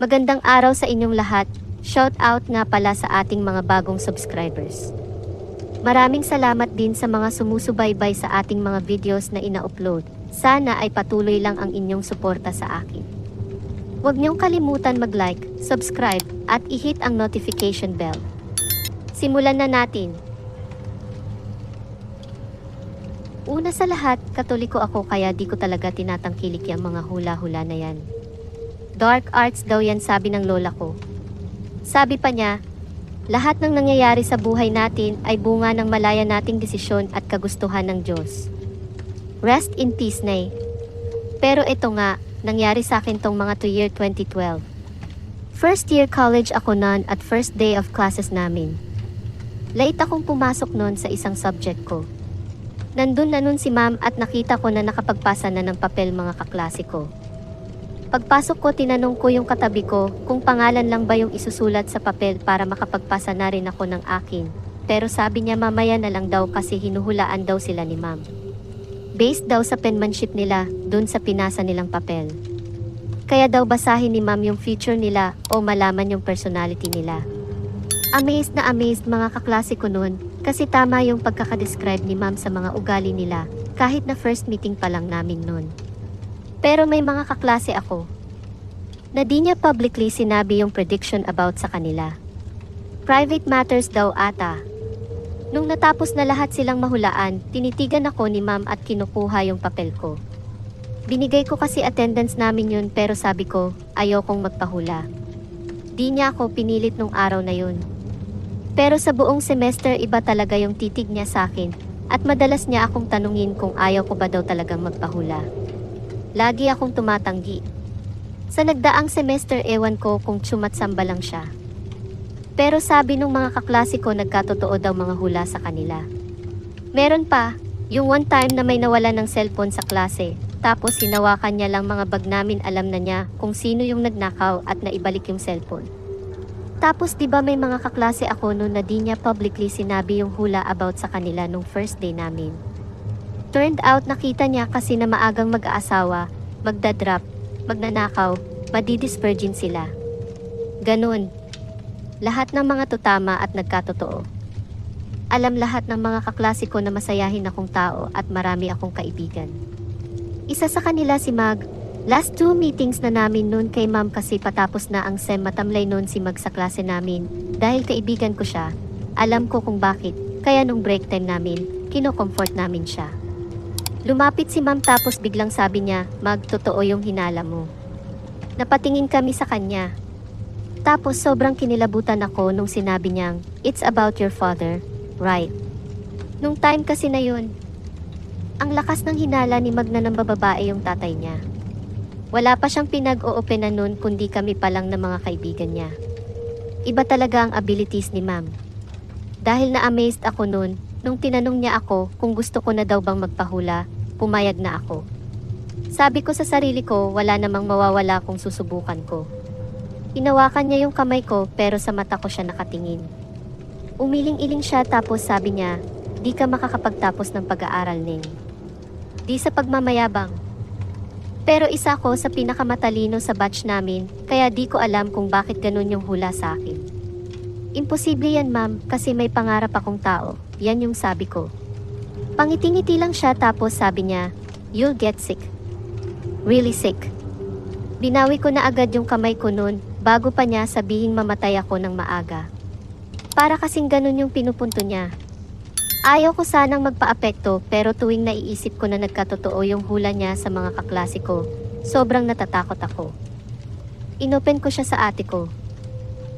Magandang araw sa inyong lahat. Shout out nga pala sa ating mga bagong subscribers. Maraming salamat din sa mga sumusubaybay sa ating mga videos na ina-upload. Sana ay patuloy lang ang inyong suporta sa akin. Huwag niyong kalimutan mag-like, subscribe, at i-hit ang notification bell. Simulan na natin. Una sa lahat, katoliko ako kaya di ko talaga tinatangkilik yung mga hula-hula na yan. Dark arts daw yan sabi ng lola ko. Sabi pa niya, lahat ng nangyayari sa buhay natin ay bunga ng malaya nating desisyon at kagustuhan ng Diyos. Rest in peace, Nay. Pero ito nga, nangyari sa akin tong mga to year 2012. First year college ako noon at first day of classes namin. Late akong pumasok noon sa isang subject ko. Nandun na nun si ma'am at nakita ko na nakapagpasa na ng papel mga kaklase ko. Pagpasok ko tinanong ko yung katabi ko kung pangalan lang ba yung isusulat sa papel para makapagpasa na rin ako ng akin. Pero sabi niya mamaya na lang daw kasi hinuhulaan daw sila ni ma'am. Based daw sa penmanship nila dun sa pinasa nilang papel. Kaya daw basahin ni ma'am yung feature nila o malaman yung personality nila. Amazed na amazed mga kaklase ko noon kasi tama yung pagkakadescribe ni ma'am sa mga ugali nila kahit na first meeting pa lang namin noon. Pero may mga kaklase ako na di niya publicly sinabi yung prediction about sa kanila. Private matters daw ata. Nung natapos na lahat silang mahulaan, tinitigan ako ni ma'am at kinukuha yung papel ko. Binigay ko kasi attendance namin yun pero sabi ko, ayokong magpahula. Di niya ako pinilit nung araw na yun. Pero sa buong semester iba talaga yung titig niya sa akin at madalas niya akong tanungin kung ayaw ko ba daw talagang magpahula. Lagi akong tumatanggi. Sa nagdaang semester ewan ko kung tsumatsamba lang siya. Pero sabi nung mga kaklase ko nagkatotoo daw mga hula sa kanila. Meron pa, yung one time na may nawala ng cellphone sa klase, tapos hinawakan niya lang mga bag namin alam na niya kung sino yung nagnakaw at naibalik yung cellphone. Tapos 'di ba may mga kaklase ako noon na di niya publicly sinabi yung hula about sa kanila nung first day namin. Turned out nakita niya kasi na maagang mag-aasawa, magdadrop, magnanakaw, madidisvirgin sila. Ganun. Lahat ng mga tutama at nagkatotoo. Alam lahat ng mga kaklase ko na masayahin akong tao at marami akong kaibigan. Isa sa kanila si Mag, Last two meetings na namin noon kay ma'am kasi patapos na ang SEM matamlay noon si Mag sa klase namin. Dahil kaibigan ko siya, alam ko kung bakit, kaya nung break time namin, kino-comfort namin siya. Lumapit si ma'am tapos biglang sabi niya, Mag, totoo yung hinala mo. Napatingin kami sa kanya. Tapos sobrang kinilabutan ako nung sinabi niyang, It's about your father, right? Nung time kasi na yun, ang lakas ng hinala ni Mag na ng bababae yung tatay niya. Wala pa siyang pinag-oopenan nun kundi kami pa lang ng mga kaibigan niya. Iba talaga ang abilities ni ma'am. Dahil na-amazed ako nun, nung tinanong niya ako kung gusto ko na daw bang magpahula, pumayag na ako. Sabi ko sa sarili ko, wala namang mawawala kung susubukan ko. Inawakan niya yung kamay ko pero sa mata ko siya nakatingin. Umiling-iling siya tapos sabi niya, di ka makakapagtapos ng pag-aaral, Ning. Di sa pagmamayabang, pero isa ko sa pinakamatalino sa batch namin, kaya di ko alam kung bakit ganun yung hula sa akin. Imposible yan ma'am, kasi may pangarap akong tao, yan yung sabi ko. Pangiti-ngiti lang siya tapos sabi niya, you'll get sick. Really sick. Binawi ko na agad yung kamay ko noon, bago pa niya sabihing mamatay ako ng maaga. Para kasing ganun yung pinupunto niya, Ayaw ko sanang magpa-apekto pero tuwing naiisip ko na nagkatotoo yung hula niya sa mga kaklase ko, sobrang natatakot ako. Inopen ko siya sa ate ko.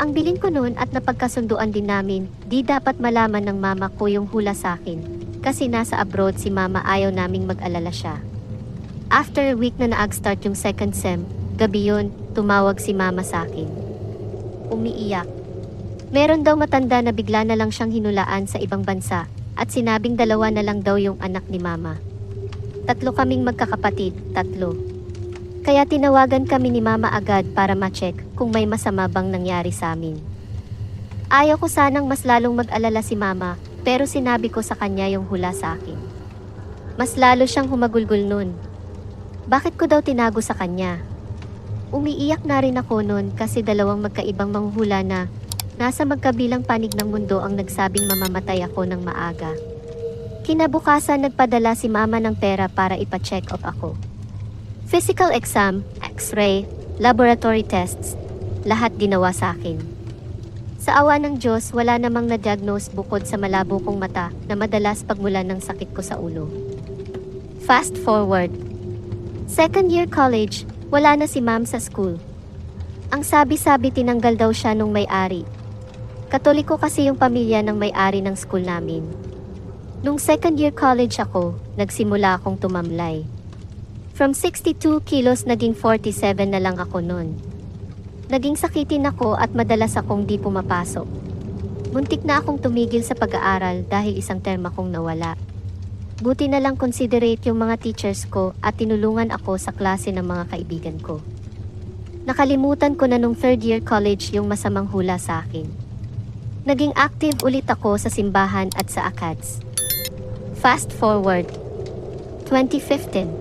Ang bilin ko noon at napagkasunduan din namin, di dapat malaman ng mama ko yung hula sa akin. Kasi nasa abroad si mama ayaw naming mag-alala siya. After a week na naag-start yung second sem, gabi yun, tumawag si mama sa akin. Umiiyak. Meron daw matanda na bigla na lang siyang hinulaan sa ibang bansa, at sinabing dalawa na lang daw yung anak ni mama. Tatlo kaming magkakapatid, tatlo. Kaya tinawagan kami ni mama agad para ma-check kung may masama bang nangyari sa amin. Ayaw ko sanang mas lalong mag-alala si mama, pero sinabi ko sa kanya yung hula sa akin. Mas lalo siyang humagulgol nun. Bakit ko daw tinago sa kanya? Umiiyak na rin ako noon kasi dalawang magkaibang manghula na nasa magkabilang panig ng mundo ang nagsabing mamamatay ako ng maaga. Kinabukasan nagpadala si mama ng pera para ipa-check up ako. Physical exam, x-ray, laboratory tests, lahat ginawa sa akin. Sa awa ng Diyos, wala namang na-diagnose bukod sa malabo kong mata na madalas pagmulan ng sakit ko sa ulo. Fast forward. Second year college, wala na si ma'am sa school. Ang sabi-sabi tinanggal daw siya nung may-ari. Katoliko kasi yung pamilya ng may-ari ng school namin. Nung second year college ako, nagsimula akong tumamlay. From 62 kilos naging 47 na lang ako noon. Naging sakitin ako at madalas akong di pumapasok. Muntik na akong tumigil sa pag-aaral dahil isang term akong nawala. Buti na lang considerate yung mga teachers ko at tinulungan ako sa klase ng mga kaibigan ko. Nakalimutan ko na nung third year college yung masamang hula sa akin. Naging active ulit ako sa simbahan at sa ACADS. Fast forward. 2015.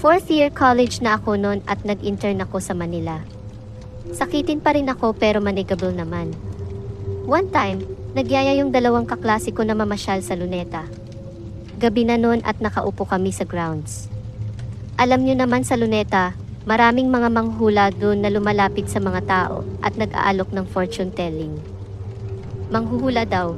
Fourth year college na ako noon at nag-intern ako sa Manila. Sakitin pa rin ako pero managable naman. One time, nagyaya yung dalawang kaklase ko na mamasyal sa Luneta. Gabi na noon at nakaupo kami sa grounds. Alam nyo naman sa Luneta, maraming mga manghula doon na lumalapit sa mga tao at nag-aalok ng fortune telling. Manghuhula daw.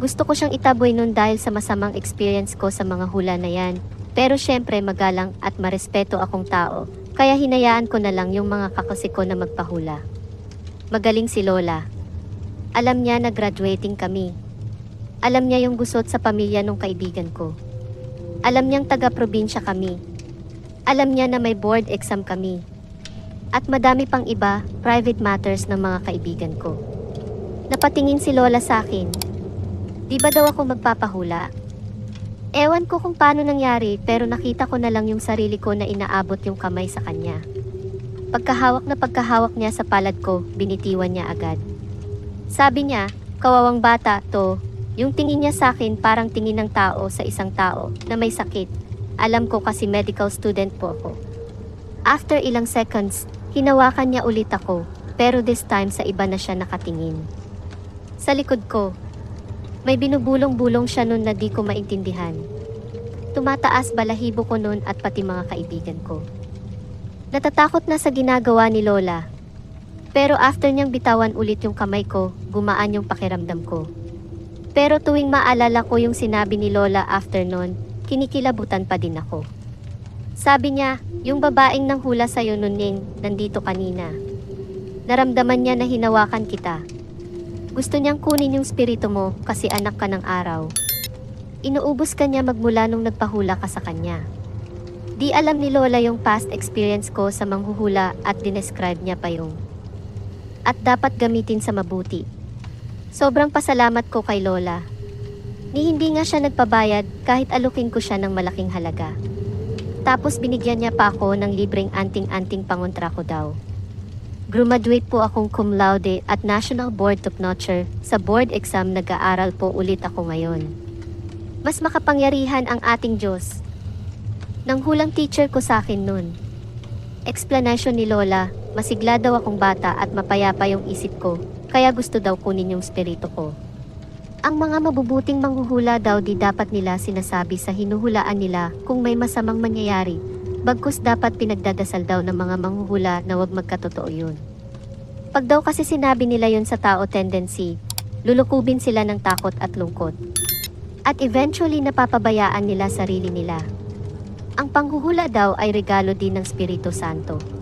Gusto ko siyang itaboy noon dahil sa masamang experience ko sa mga hula na yan. Pero syempre magalang at marespeto akong tao, kaya hinayaan ko na lang yung mga kakasi ko na magpahula. Magaling si Lola. Alam niya na graduating kami. Alam niya yung gusot sa pamilya ng kaibigan ko. Alam niyang taga-probinsya kami. Alam niya na may board exam kami. At madami pang iba, private matters ng mga kaibigan ko. Napatingin si Lola sa akin. Di ba daw ako magpapahula? Ewan ko kung paano nangyari pero nakita ko na lang yung sarili ko na inaabot yung kamay sa kanya. Pagkahawak na pagkahawak niya sa palad ko, binitiwan niya agad. Sabi niya, kawawang bata to, yung tingin niya sa akin parang tingin ng tao sa isang tao na may sakit. Alam ko kasi medical student po ako. After ilang seconds, hinawakan niya ulit ako, pero this time sa iba na siya nakatingin. Sa likod ko, may binubulong-bulong siya nun na di ko maintindihan. Tumataas balahibo ko nun at pati mga kaibigan ko. Natatakot na sa ginagawa ni Lola. Pero after niyang bitawan ulit yung kamay ko, gumaan yung pakiramdam ko. Pero tuwing maalala ko yung sinabi ni Lola after nun, kinikilabutan pa din ako. Sabi niya, yung babaeng nang hula sa'yo nun Ning, nandito kanina. Naramdaman niya na hinawakan kita. Gusto niyang kunin yung spirito mo kasi anak ka ng araw. Inuubos ka niya magmula nung nagpahula ka sa kanya. Di alam ni Lola yung past experience ko sa manghuhula at dinescribe niya pa yung at dapat gamitin sa mabuti. Sobrang pasalamat ko kay Lola. Ni hindi nga siya nagpabayad kahit alukin ko siya ng malaking halaga. Tapos binigyan niya pa ako ng libreng anting-anting pangontra ko daw. Graduate po akong cum laude at National Board of Notcher. Sa board exam nag-aaral po ulit ako ngayon. Mas makapangyarihan ang ating Diyos. Nang hulang teacher ko sa akin nun. Explanation ni Lola, masigla daw akong bata at mapayapa yung isip ko, kaya gusto daw kunin yung spirito ko. Ang mga mabubuting manghuhula daw di dapat nila sinasabi sa hinuhulaan nila kung may masamang mangyayari, bagkus dapat pinagdadasal daw ng mga manghuhula na wag magkatotoo yun. Pag daw kasi sinabi nila yun sa tao tendency, lulukubin sila ng takot at lungkot. At eventually napapabayaan nila sarili nila. Ang panghuhula daw ay regalo din ng Espiritu Santo.